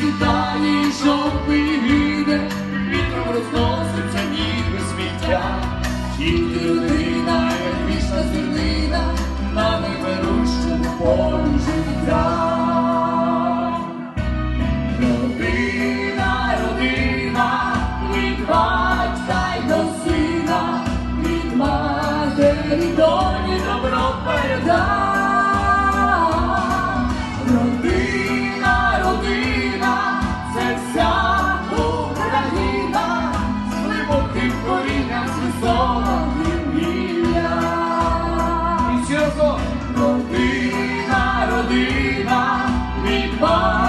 пішов і гине, вітром розноситься ніби сміття. Тільки людина, як вічна зернина, на невирущому полі життя. Родина, родина, від батька й до сина, від матері доні добро. more.